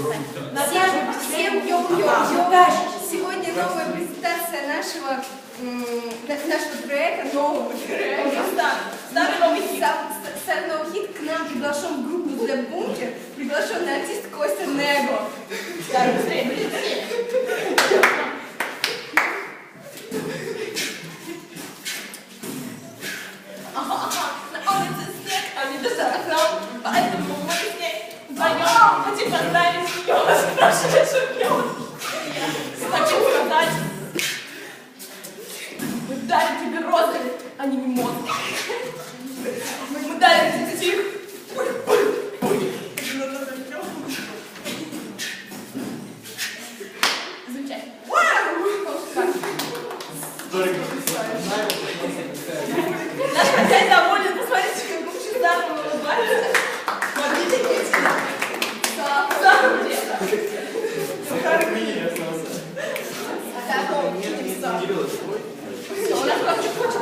Всем, всем йоу-йоу-йоу! Сегодня новая презентация нашего, м, на- нашего трека, нового трека. Старый новый хит. Сам- с- Старый новый хит. К нам приглашен в группу The Bunker, приглашенный артист Костя Него. Так, быстрее, быстрее. Ага, ага, на улице снег, а не за окном, поэтому мы с ней вдвоем хотим поздравить ее с прошедшим Наш хозяин доволен, посмотрите, как лучше заново улыбается. Смотрите, дети. Сахар где-то. Сахар где-то. А так он не писал. Он нас хочет